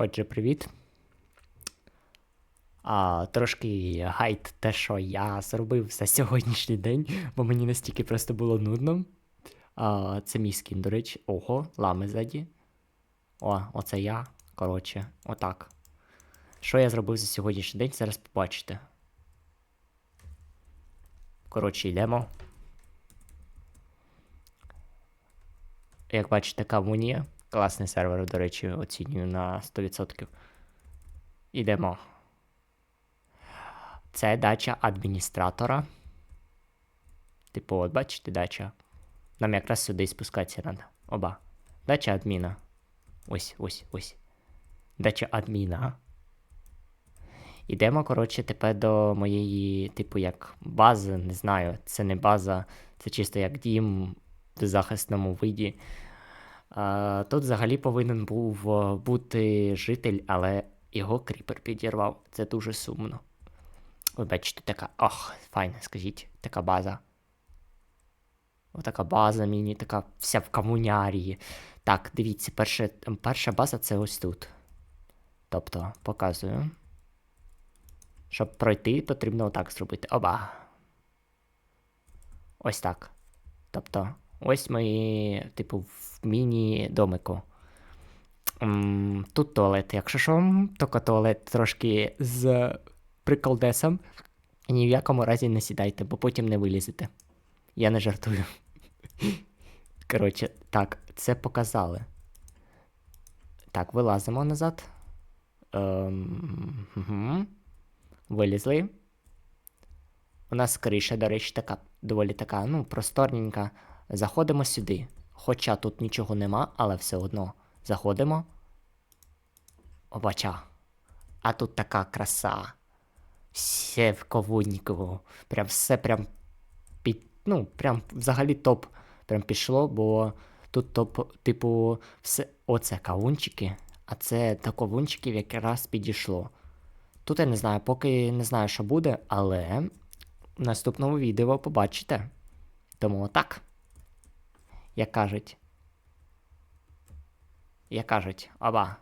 Отже, привіт. А, трошки гайд те, що я зробив за сьогоднішній день, бо мені настільки просто було нудно. А, це мій скін, до речі. Ого, лами ззаді. О, оце я. Коротше, отак. Що я зробив за сьогоднішній день, зараз побачите. Коротше, йдемо. Як бачите, Камунія. Класний сервер, до речі, оцінюю на 100%. Ідемо. Це дача адміністратора. Типу, от бачите, дача. Нам якраз сюди спускатися треба. Оба. Дача адміна. Ось, ось, ось. Дача адміна. Ідемо, коротше, тепер до моєї, типу, як бази, не знаю, це не база, це чисто як дім в захисному виді. Тут взагалі повинен був е, бути житель, але його кріпер підірвав. Це дуже сумно. Ви бачите, така. Ох, файна, скажіть, така база. Отака база міні, така вся в комунярії. Так, дивіться, перше, перша база це ось тут. Тобто, показую. Щоб пройти, потрібно отак зробити. Оба. Ось так. Тобто, ось ми, типу, в міні-домику. Тут туалет, якщо що, тільки туалет трошки з приколдесом. Ні в якому разі не сідайте, бо потім не вилізете. Я не жартую. Коротше, так, це показали. Так, вилазимо назад. Ем, угу. Вилізли. У нас криша, до речі, така доволі така, ну, просторненька. Заходимо сюди. Хоча тут нічого нема, але все одно заходимо. Обача. А тут така краса. Все в ковуньку. Прям все прям під. Ну, прям взагалі топ. Прям пішло, бо тут топ, типу, все. Оце кавунчики, а це до кавунчиків якраз підійшло. Тут я не знаю, поки не знаю, що буде, але в наступному відео побачите. Тому так. Як кажуть. Як кажуть, оба.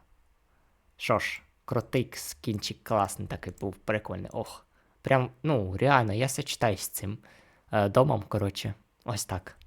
Що ж, крутий скінчик класний такий був, прикольний. Ох. Прям, ну, реально, я сочетаюсь з цим е, домом, коротше. Ось так.